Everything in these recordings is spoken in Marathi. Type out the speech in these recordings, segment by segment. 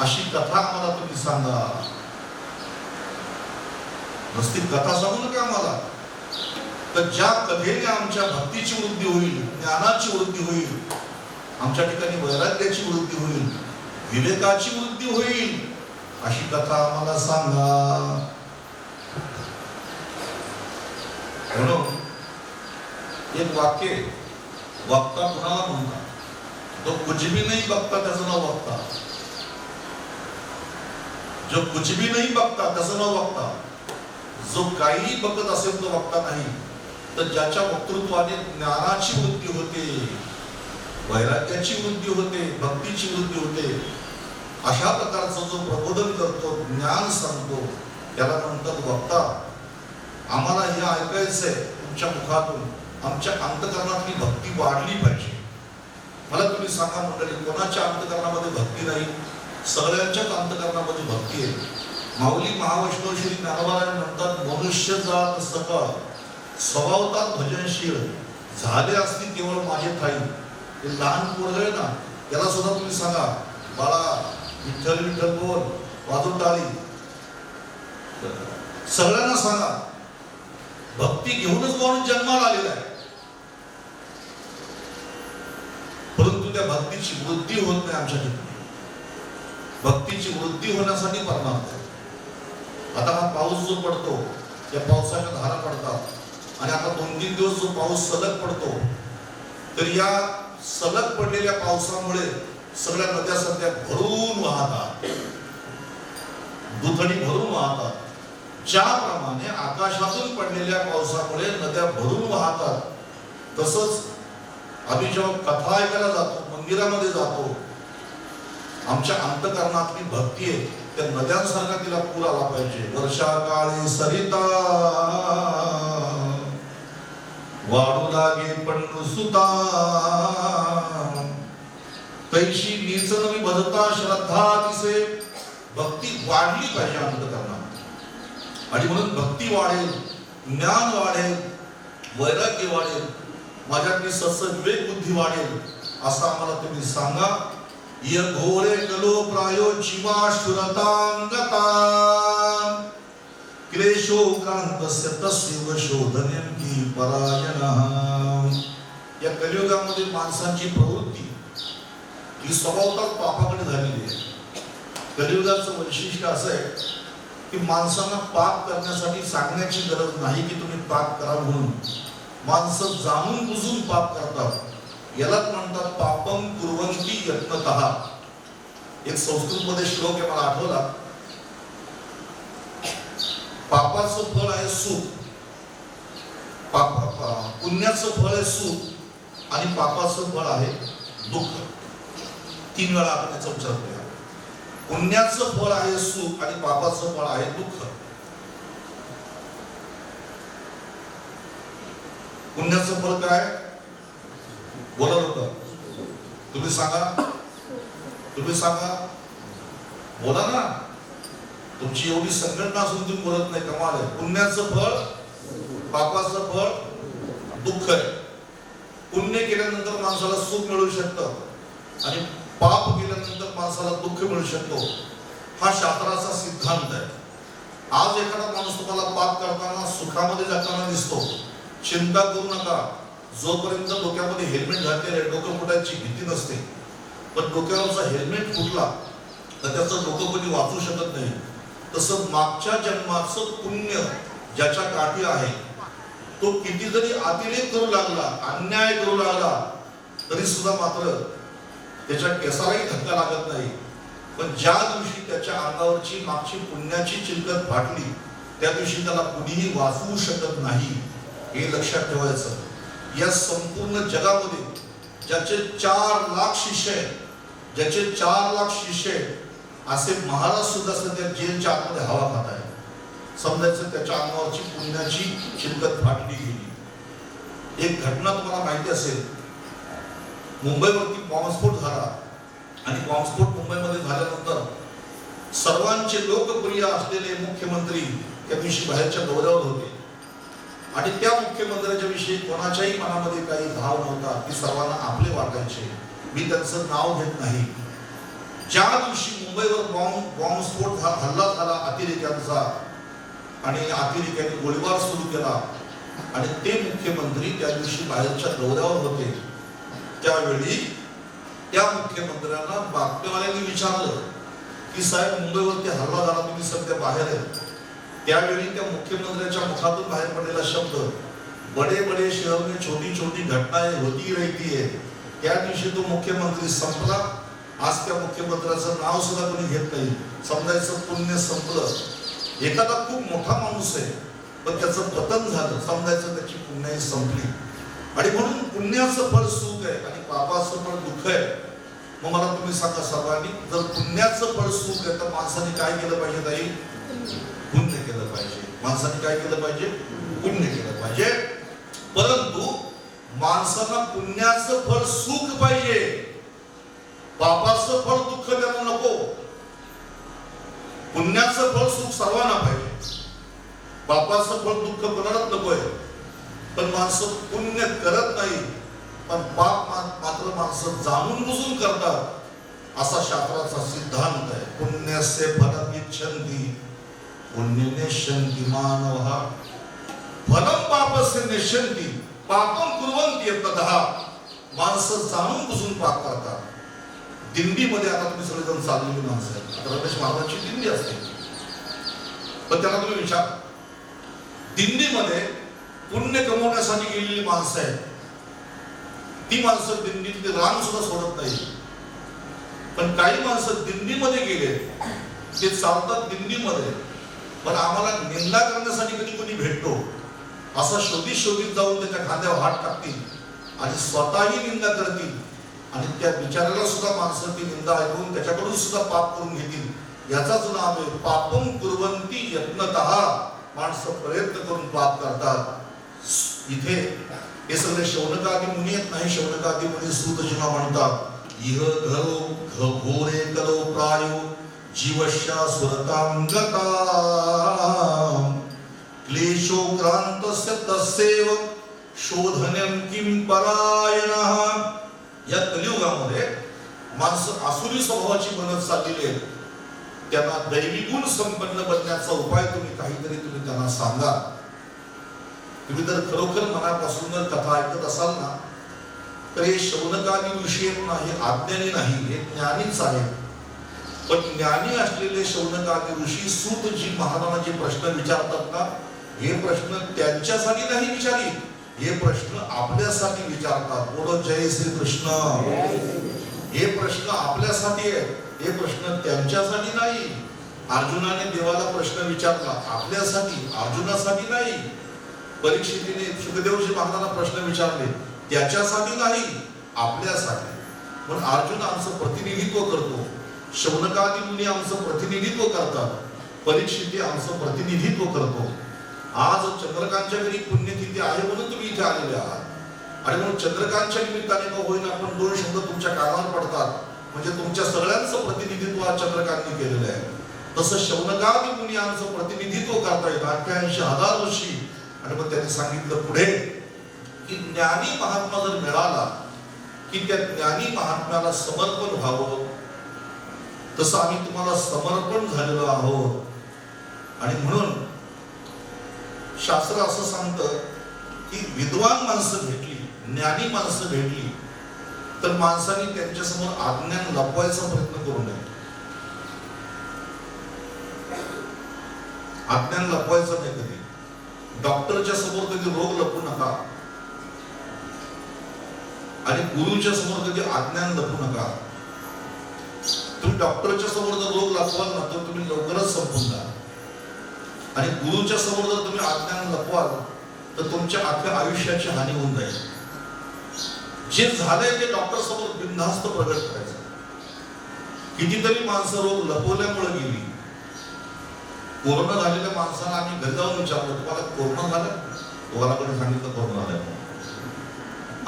अशी कथा आम्हाला तुम्ही सांगा. नुसती कथा सांगू नका आम्हाला. तर ज्या कथेने आमच्या भक्तीची वृद्धी होईल ज्ञानाची वृद्धी होईल आमच्या ठिकाणी वैराग्याची वृद्धी होईल विवेकाची वृद्धी होईल अशी कथा आम्हाला सांगा. म्हणून एक वाक्य वक्ता कुणाला म्हणतात? तो कुजबी नाही बघता त्याचं नाव वक्ता. जो कुछ भी नाही बघता तसं न बघता जो काही बघत असेल तो बघता नाही. तर ज्याच्या वक्तृत्वाने ज्ञानाची वृद्धी होते वैराग्याची वृद्धी होते भक्तीची वृद्धी होते अशा प्रकारचं जो प्रबोधन करतो ज्ञान सांगतो त्याला म्हणतात वक्ता आम्हाला हे ऐकायचंय तुमच्या मुखातून आमच्या अंतकरणातली भक्ती वाढली पाहिजे. मला तुम्ही सांगा मंडळी कोणाच्या अंतकरणामध्ये भक्ती नाही? सगळ्यांच्याच अंतकरणामध्ये भक्ती आहे. माऊली महावैष्णव श्री ज्ञानवारायण म्हणतात मनुष्य जात सकळ स्वभावतात भजनशील झाले असतील केवळ माझे ठाई ते लहान पोरग आहे ना त्याला सुद्धा तुम्ही सांगा बाळा विठ्ठल विठ्ठल बोल वाजून टाळी. सगळ्यांना सांगा भक्ती घेऊनच माणूस जन्माला आलेला आहे? परंतु त्या भक्तीची वृद्धी होत नाही आमच्या ठिकाणी. भक्तीची वृद्धी होण्यासाठी परमार्थ आहे. आता हा पाऊस जो पडतो त्या पावसाच्या धारा पडतात आणि आता दोन तीन दिवस जो पाऊस सलग पडतो तर या सलग पडलेल्या पावसामुळे सगळ्या नद्या सध्या भरून वाहतात. दुथडी भरून वाहतात. ज्याप्रमाणे आकाशातून पडलेल्या पावसामुळे नद्या भरून वाहतात तसंच आम्ही जेव्हा कथा ऐकायला जातो मंदिरामध्ये जातो आमच्या अंतकरणातली भक्ती आहे. त्या नद्यांसारखा तिला पूर आला पाहिजे. वर्षा काळी सरिता. वाढू लागे पण सुता. तैशी निचन मी भजता श्रद्धा दिसे भक्ती वाढली पाहिजे अंतकरणात. आणि म्हणून भक्ती वाढेल ज्ञान वाढेल वैराग्य वाढेल माझ्यातली सत्सविवेक बुद्धी वाढेल असं आम्हाला तुम्ही सांगा. घोरे कलो प्रायो जीवा क्लेशो क्रांतस्य तस्यैव शोधनीयं की परायणः। या कलियुगामध्ये माणसांची प्रवृत्ती ही स्वभावतः पापाकडे झालेली आहे. कलियुगाचं वैशिष्ट्य असं आहे की माणसांना पाप करण्यासाठी सांगण्याची गरज नाही की तुम्ही पाप करा म्हणून. माणसं जाणून बुजून पाप करतात. यालाच म्हणतात पापम कुर्वंती यत्नत. एक संस्कृत मध्ये श्लोक आहे मला आठवला. पापाचं फळ आहे सुख. पाप पुण्याचं फळ आहे सुख आणि पापाचं फळ आहे दुःख. तीन वेळा आपण त्याचा विचार करूया. पुण्याचं फळ आहे सुख आणि पापाचं फळ आहे दुःख. पुण्याचं फळ काय? बोला लोक तुम्ही सांगा. तुम्ही सांगा. बोला ना. तुमची एवढी संघटना असून तुम्ही बोलत नाही. कमाल आहे. पुण्याचं फळ पापाचं फळ दुःख आहे. पुण्य केल्यानंतर माणसाला सुख मिळू शकतं. आणि पाप केल्यानंतर माणसाला दुःख मिळू शकतो. हा शास्त्राचा सिद्धांत आहे. आज एखादा माणूस तुम्हाला पाप करताना सुखामध्ये जाताना दिसतो. चिंता करू नका. जोपर्यंत डोक्यामध्ये हेल्मेट घातलेलं डोकं फुटायची भीती नसते. पण डोक्यावरचा हेल्मेट फुटला तर त्याचं डोकं कोणी वाचू शकत नाही. तसं मागच्या जन्माचं पुण्य ज्याच्या काठी आहे तो किती जरी अतिरेक करू लागला अन्याय करू लागला तरी सुद्धा मात्र त्याच्या केसालाही धक्का लागत नाही. पण ज्या दिवशी त्याच्या अंगावरची मागची पुण्याची चिलकत फाटली त्या दिवशी त्याला कुणीही वाचवू शकत नाही हे लक्षात ठेवायचं. या संपूर्ण जगामध्ये ज्याचे चार लाख शिष्य आहेत ज्याचे चार लाख शिष्य आहेत असे महाराज सुद्धा सध्या जेलच्या आतमध्ये हवा खात आहे समजायचं त्याच्या अंगावरची पुण्याची चिलकत फाटली गेली. एक घटना तुम्हाला माहिती असेल. मुंबईवरती बॉम्बस्फोट झाला आणि बॉम्बस्फोट मुंबईमध्ये झाल्यानंतर सर्वांचे लोकप्रिय असलेले मुख्यमंत्री त्या दिवशी बाहेरच्या दौऱ्यावर होते. आणि त्या मुख्यमंत्र्याच्या विषयी कोणाच्याही मनामध्ये काही भाव नव्हता की सर्वांना आपले वाटायचे. मी त्यांचं नाव घेत नाही. ज्या दिवशी मुंबईवर बॉम्ब बॉम्बस्फोट हल्ला झाला अतिरेक्यांचा आणि अतिरेक्यांनी गोळीबार सुरू केला आणि ते मुख्यमंत्री त्या दिवशी बाहेरच्या दौऱ्यावर होते त्यावेळी त्या मुख्यमंत्र्यांना बातमीवाल्यांनी विचारलं की साहेब मुंबईवरती हल्ला झाला तुम्ही सध्या बाहेर आहे. त्यावेळी त्या मुख्यमंत्र्यांच्या मुखातून बाहेर पडलेला शब्द बडे बडे शहर में छोटी छोटी घटनाएं होती रहती है त्या दिवशी तो मुख्यमंत्री संपला. आज त्या मुख्यमंत्र्याचं नाव सुद्धा कोणी घेत नाही. समजायचं पुण्य संपलं. एखादा खूप मोठा माणूस आहे पण त्याचं पतन झालं समजायचं त्याची पुण्याही संपली. आणि म्हणून पुण्याचं फळ सुख आहे आणि पापाचं फळ दुःख आहे. मग मला तुम्ही सांगा सर्वांनी जर पुण्याचं फळ सुख आहे तर माणसाने काय केलं पाहिजे ताई? केलं पाहिजे. माणसाने काय केलं पाहिजे? पुण्य केलं पाहिजे. परंतु माणसाला पुण्याचं फळ सुख पाहिजे. पापाचं फळ दुःख त्यांना नको. पुण्याचं फळ सुख सर्वांना पाहिजे. पापाचं फळ दुःख कोणालाच नको आहे. पण माणसं पुण्य करत नाही. पण पाप मात्र माणसं जाणून बुजून करतात. असा शास्त्राचा सिद्धांत आहे. पुण्यसे फल छंदी पुण्य मानवः फलं पापस्य निश्चंती पापम कुर्वंती यत्नतः माणसं जाणून बसून पाप करतात। दिंडीमध्ये आता तुम्ही सगळेजण चाललेली माणसं आहेत. आता रमेश महाराजांची दिंडी असते. पण त्याला तुम्ही विचार. दिंडीमध्ये पुण्य कमवण्यासाठी गेलेली माणसं आहेत. ती माणसं दिंडीतली रांग सुद्धा सोडत नाही. पण काही माणसं दिंडीमध्ये गेले ते चालतात दिंडीमध्ये. पण आम्हाला निंदा करण्यासाठी कधी कोणी भेटतो असा शोधित शोधित जाऊन त्याच्या खांद्यावर हात टाकतील आणि स्वतःही निंदा करतील आणि त्या बिचाराला सुद्धा माणसं ती निंदा ऐकून त्याच्याकडून सुद्धा पाप करून घेतील. याचाच नाव आहे पापम कुर्वंती यत्नतः माणसं प्रयत्न करून पाप करतात. इथे हे सगळे शौनकादी मुनी आहेत नाही शौनकादी मुनी सूतजीमा म्हणतात इह घरो घ घोरे कलो प्रायो जीवश्या गतां क्लेशो क्रांतस्य तस्यैव शोधनम किं परायणः। या कलियुगामध्ये माणसं आसुरी स्वभावाची बनत चाललेली आहेत. त्यांना दैवी गुण संपन्न बनण्याचा उपाय तुम्ही काहीतरी तुम्ही त्यांना सांगा. तुम्ही जर खरोखर मनापासून जर कथा ऐकत असाल ना तर हे शौनकादी विषय आहेत ना हे नाही हे ज्ञानीच आहे पण ज्ञानी असलेले शौनकादी ऋषी सूत जी महाराजांना जे प्रश्न विचारतात ना हे प्रश्न त्यांच्यासाठी नाही विचारित हे प्रश्न आपल्यासाठी विचारतात. बोलो जय श्री कृष्ण हे प्रश्न आपल्यासाठी आहेत हे प्रश्न त्यांच्यासाठी नाही. अर्जुनाने देवाला प्रश्न विचारला आपल्यासाठी अर्जुनासाठी नाही. परीक्षितीने सुखदेवजी महाराजांना प्रश्न विचारले त्याच्यासाठी नाही आपल्यासाठी. पण अर्जुन आमचं प्रतिनिधित्व करतो. शौनकादी मुली आमचं प्रतिनिधित्व करतात. परीक्षिती आमचं प्रतिनिधित्व करतो. आज चंद्रकांतच्या घरी पुण्यतिथी आहे म्हणून तुम्ही इथे आलेले आहात. आणि म्हणून चंद्रकांतच्या निमित्ताने का होईना आपण दोन शब्द तुमच्या कानावर पडतात. म्हणजे तुमच्या सगळ्यांचं प्रतिनिधित्व आज चंद्रकांतने केलेलं आहे. तसं शौनकादी मुली आमचं प्रतिनिधित्व करतायत अठ्ठ्याऐंशी हजार वर्षी. आणि मग त्यांनी सांगितलं पुढे की ज्ञानी महात्मा जर मिळाला की त्या ज्ञानी महात्म्याला समर्पण व्हावं तसं आम्ही तुम्हाला समर्पण झालेलो आहोत. आणि म्हणून शास्त्र असं सांगतं की विद्वान माणसं भेटली ज्ञानी माणसं भेटली तर माणसाने त्यांच्यासमोर आज्ञान लपवायचा प्रयत्न करू नये. आज्ञान लपवायचं नाही कधी. डॉक्टरच्या समोर कधी रोग लपू नका. आणि गुरुच्या समोर कधी आज्ञान लपू नका. तुम्ही डॉक्टरच्या समोर जर रोग लपवाल ना तर तुम्ही लवकरच संपून जा. आणि गुरुच्या समोर जर तुम्ही अज्ञान लपवाल तर तुमच्या अख्ख्या आयुष्याची हानी होऊन जाईल. जे झालंय ते डॉक्टर समोर बिनधास्त प्रगट करायचं. कितीतरी माणसं रोग लपवल्यामुळे गेली. कोरोना झालेल्या माणसाला आम्ही घरी जाऊन विचारलं तुम्हाला कोरोना झाला? तुम्हाला कोणी सांगितलं कोरोना झालं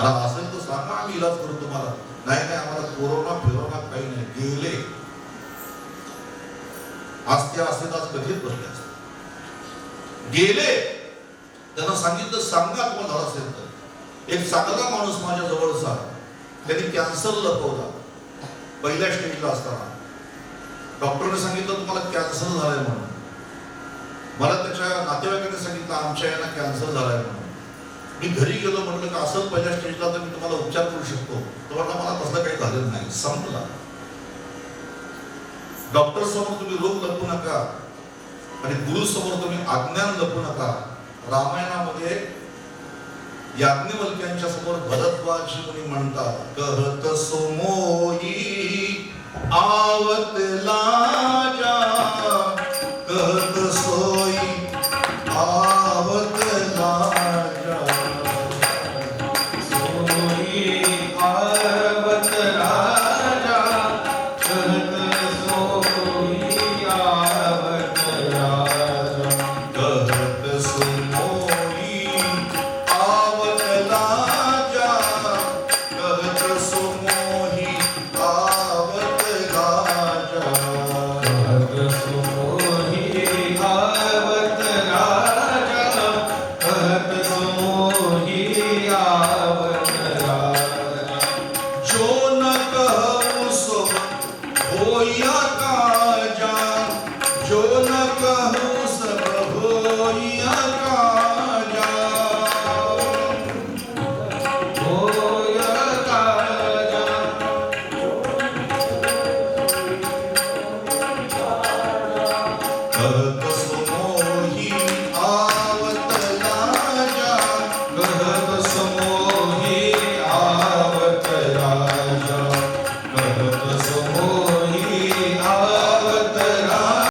मला असेल तर सांगा. आम्ही इलाज करू तुम्हाला. नाही नाही आम्हाला कोरोना फिरोना काही नाही. गेले. आज ते असते आज कधीच बसले असते. गेले. त्यांना सांगितलं सांगा तुम्हाला झालं असेल तर. एक चांगला माणूस माझ्या जवळचा त्यांनी कॅन्सर लपवला. पहिल्या स्टेजला असताना. डॉक्टरने सांगितलं तुम्हाला कॅन्सर झालाय म्हणून. मला त्याच्या नातेवाईकांनी सांगितलं आमच्या यांना कॅन्सर झालाय म्हणून. मी घरी गेलो म्हटलं का असं पहिल्या स्टेजला तर मी तुम्हाला उपचार करू शकतो. तो म्हटलं मला तसं काही झालेलं नाही. संपला. डॉक्टर समोर तुम्ही रोग लपू नका. आणि गुरु समोर तुम्ही अज्ञान लपू नका. रामायणामध्ये याज्ञवल्क्यांच्या समोर भरद्वाजी मुनी म्हणतात करत सोमोई आवत लाजा. करत सोई